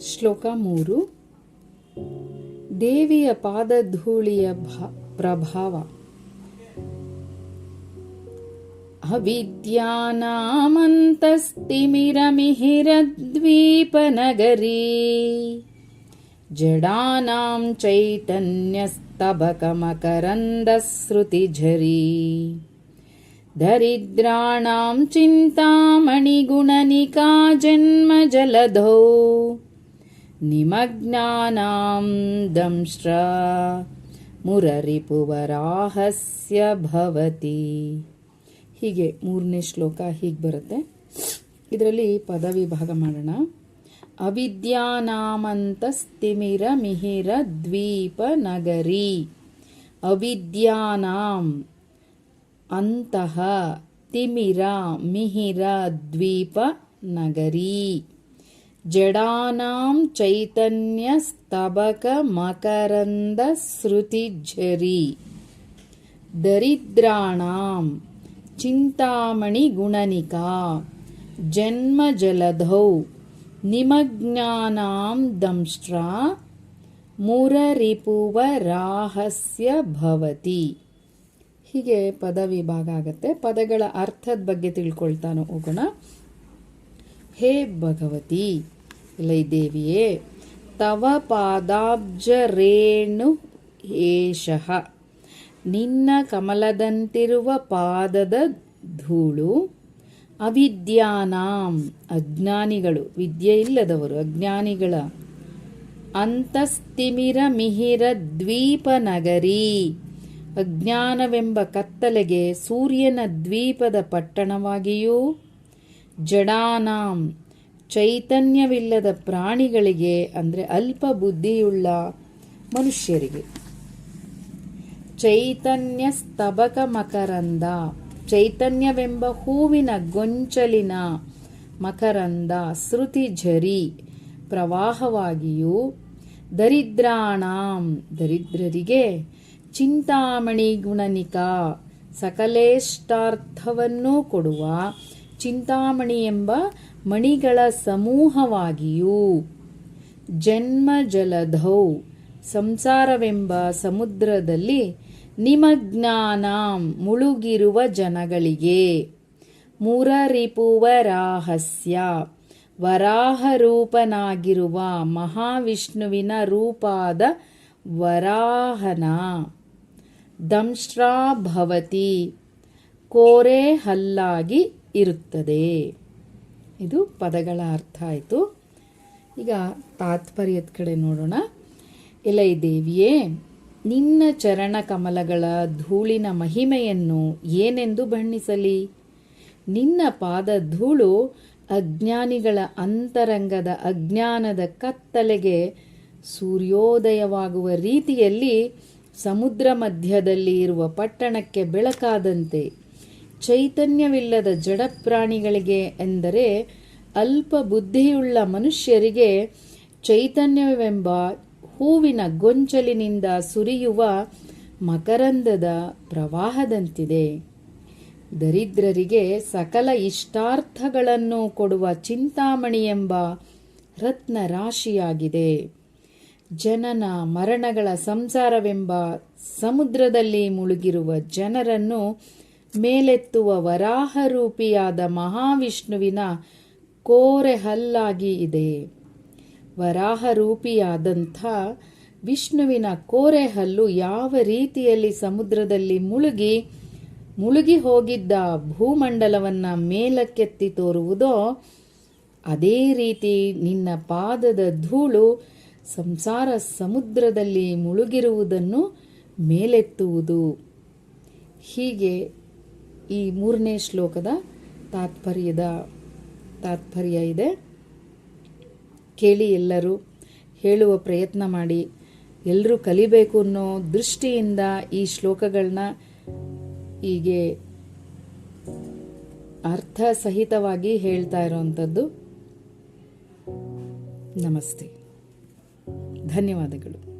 ಶ್ಲೋಕ ಮೂರು ದೇವಿಯ ಪಾದಧೂಳಿಯ ಭಾ- ಪ್ರಭಾವ अविद्यानामन्तस्तिमिरमिहिरद्वीपनगरी जडानां चैतन्यस्तबकमकरन्दश्रुतिझरी दरिद्राणां चिन्तामणिगुणनिका जन्मजलधौ निमग्नानां दंष्ट्र ಮುರರಿಪುವರಾಹಸ್ಯ ಭವತಿ ಹೀಗೆ ಮೂರನೇ ಶ್ಲೋಕ ಹೀಗೆ ಬರುತ್ತೆ ಇದರಲ್ಲಿ ಪದ ವಿಭಾಗ ಮಾಡೋಣ ಅವಿದ್ಯಾನಾಮಂತಸ್ತಿಮಿರ ಮಿಹಿರ ದ್ವೀಪ ನಗರಿ ಅವಿದ್ಯಾನಾಂ ಅಂತಹ ತಿಮಿರ ಮಿಹಿರ ದ್ವೀಪ ನಗರಿ ಜಡಾನಾಂ ಚೈತನ್ಯ ಸ್ತಬಕ ಮಕರಂದ ಶ್ರುತಿಝರಿ. ದರಿದ್ರಾಣಾಂ ಚಿಂತಾಮಣಿ ಗುಣನಿಕಾ. ಜನ್ಮ ಜಲಧೌ ನಿಮಜ್ಞಾನಾಂ ದಂಷ್ಟ್ರ ಮುರರಿಪುವ ರಾಹಸ್ಯ ಭವತಿ. ಹೀಗೆ ಪದ ವಿಭಾಗ ಆಗತ್ತೆ. ಪದಗಳ ಅರ್ಥದ ಬಗ್ಗೆ ತಿಳ್ಕೊಳ್ತಾನೋ ಹೋಗೋಣ. ಹೇ ಭಗವತಿ ಲೈ ದೇವಿಯೇ ತವ ಪಾದಾಬ್ಜರೇಣು ಏಷಃ. ನಿನ್ನ ಕಮಲದಂತಿರುವ ಪಾದದ ಧೂಳು, ಅವಿದ್ಯಾನಾಂ ಅಜ್ಞಾನಿಗಳು. ವಿದ್ಯೆ ಇಲ್ಲದವರು ಅಜ್ಞಾನಿಗಳ ಅಂತಸ್ತಿಮಿರ ಮಿಹಿರ ದ್ವೀಪ ನಗರಿ ಅಜ್ಞಾನವೆಂಬ ಕತ್ತಲೆಗೆ ಸೂರ್ಯನ ದ್ವೀಪದ ಪಟ್ಟಣವಾಗಿಯೂ ಜಡಾನಾಂ ಚೈತನ್ಯವಿಲ್ಲದ ಪ್ರಾಣಿಗಳಿಗೆ ಅಂದರೆ ಅಲ್ಪ ಬುದ್ಧಿಯುಳ್ಳ ಮನುಷ್ಯರಿಗೆ. ಚೈತನ್ಯ ಸ್ತಬಕ ಮಕರಂದ, ಚೈತನ್ಯವೆಂಬ ಹೂವಿನ ಗೊಂಚಲಿನ ಮಕರಂದ, ಶ್ರುತಿ ಝರಿ, ಪ್ರವಾಹವಾಗಿಯೂ ದರಿದ್ರಾಣಾಂ, ದರಿದ್ರರಿಗೆ ಚಿಂತಾಮಣಿ ಗುಣನಿಕ, ಸಕಲೇಷ್ಟಾರ್ಥವನ್ನೂ ಕೊಡುವ ಚಿಂತಾಮಣಿ ಎಂಬ ಮಣಿಗಳ ಸಮೂಹವಾಗಿಯೂ ಜನ್ಮ ಜಲಧೌ ಸಂಸಾರವೆಂಬ ಸಮುದ್ರದಲ್ಲಿ ನಿಮಜ್ಞಾನ ಮುಳುಗಿರುವ ಜನಗಳಿಗೆ. ಮುರರಿಪುವರಾಹಸ್ಯ ವರಾಹರೂಪನಾಗಿರುವ ಮಹಾವಿಷ್ಣುವಿನ ರೂಪಾದ ವರಾಹನ. ದಂಶ್ರಾಭವತಿ ಕೋರೆ ಹಲ್ಲಾಗಿ ಇರುತ್ತದೆ. ಇದು ಪದಗಳ ಅರ್ಥ ಆಯಿತು. ಈಗ ತಾತ್ಪರ್ಯದ ಕಡೆ ನೋಡೋಣ. ಎಲೈ ದೇವಿಯೇ, ನಿನ್ನ ಚರಣ ಕಮಲಗಳ ಧೂಳಿನ ಮಹಿಮೆಯನ್ನು ಏನೆಂದು ಬಣ್ಣಿಸಲಿ? ನಿನ್ನ ಪಾದ ಧೂಳು ಅಜ್ಞಾನಿಗಳ ಅಂತರಂಗದ ಅಜ್ಞಾನದ ಕತ್ತಲೆಗೆ ಸೂರ್ಯೋದಯವಾಗುವ ರೀತಿಯಲ್ಲಿ ಸಮುದ್ರ ಮಧ್ಯದಲ್ಲಿ ಇರುವ ಪಟ್ಟಣಕ್ಕೆ ಬೆಳಕಾದಂತೆ. ಚೈತನ್ಯವಿಲ್ಲದ ಜಡ ಪ್ರಾಣಿಗಳಿಗೆ ಎಂದರೆ ಅಲ್ಪ ಬುದ್ಧಿಯುಳ್ಳ ಮನುಷ್ಯರಿಗೆ ಚೈತನ್ಯವೆಂಬ ಹೂವಿನ ಗೊಂಚಲಿನಿಂದ ಸುರಿಯುವ ಮಕರಂದದ ಪ್ರವಾಹದಂತಿದೆ. ದರಿದ್ರರಿಗೆ ಸಕಲ ಇಷ್ಟಾರ್ಥಗಳನ್ನು ಕೊಡುವ ಚಿಂತಾಮಣಿ ಎಂಬ ರತ್ನ ರಾಶಿಯಾಗಿದೆ ಜನನ ಮರಣಗಳ ಸಂಸಾರವೆಂಬ ಸಮುದ್ರದಲ್ಲಿ ಮುಳುಗಿರುವ ಜನರನ್ನು ಮೇಲೆತ್ತುವ ವರಾಹರೂಪಿಯಾದ ಮಹಾವಿಷ್ಣುವಿನ ಕೋರೆ ಹಲ್ಲಾಗಿ ಇದೆ. ವರಾಹರೂಪಿಯಾದಂಥ ವಿಷ್ಣುವಿನ ಕೋರೆ ಹಲ್ಲು ಯಾವ ರೀತಿಯಲ್ಲಿ ಸಮುದ್ರದಲ್ಲಿ ಮುಳುಗಿ ಮುಳುಗಿ ಹೋಗಿದ್ದ ಭೂಮಂಡಲವನ್ನು ಮೇಲಕ್ಕೆತ್ತಿ ತೋರುವುದೋ, ಅದೇ ರೀತಿ ನಿನ್ನ ಪಾದದ ಧೂಳು ಸಂಸಾರ ಸಮುದ್ರದಲ್ಲಿ ಮುಳುಗಿರುವುದನ್ನು ಮೇಲೆತ್ತುವುದು. ಹೀಗೆ ಈ ಮೂರನೇ ಶ್ಲೋಕದ ತಾತ್ಪರ್ಯದ ತಾತ್ಪರ್ಯ ಇದೆ. ಕೇಳಿ ಎಲ್ಲರೂ, ಹೇಳುವ ಪ್ರಯತ್ನ ಮಾಡಿ. ಎಲ್ಲರೂ ಕಲಿಬೇಕು ಅನ್ನೋ ದೃಷ್ಟಿಯಿಂದ ಈ ಶ್ಲೋಕಗಳನ್ನ ಹೀಗೆ ಅರ್ಥ ಸಹಿತವಾಗಿ ಹೇಳ್ತಾ ಇರೋವಂಥದ್ದು ನಮಸ್ತೆ. ಧನ್ಯವಾದಗಳು.